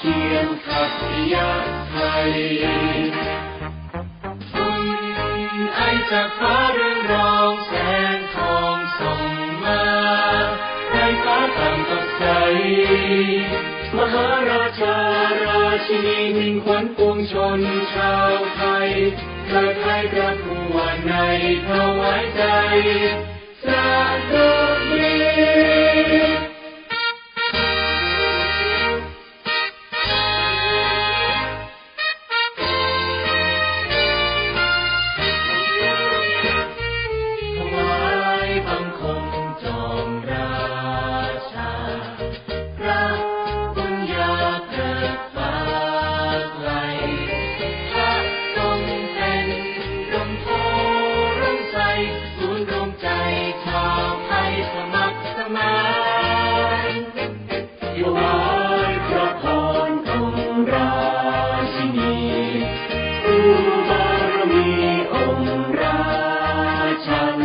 เขียนขัดยาไทยคุณไอจากฟ้าเรื่องรองแสงทองส่งมาให้ฟ้าต่างสดใสมหาราชาราชินีมิ่งขวัญปวงชนชาวไทยเกิดไทยกระทวในถวายใจ ถวายพระพรองราชินีผู้บารมีองค์ราชัน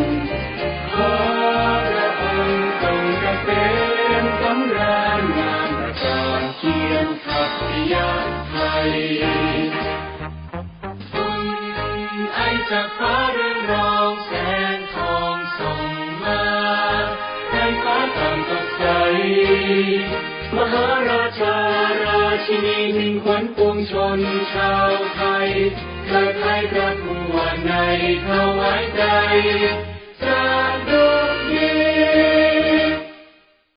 ขอพระองค์ทรงเกษมสำราญงามประจานเขียนขัตยาไทยคุณไอจากฟ้า มหาราชาราชินีมิ่งขวัญปวงชนชาวไทยเคยไทยประทวในถวายใจ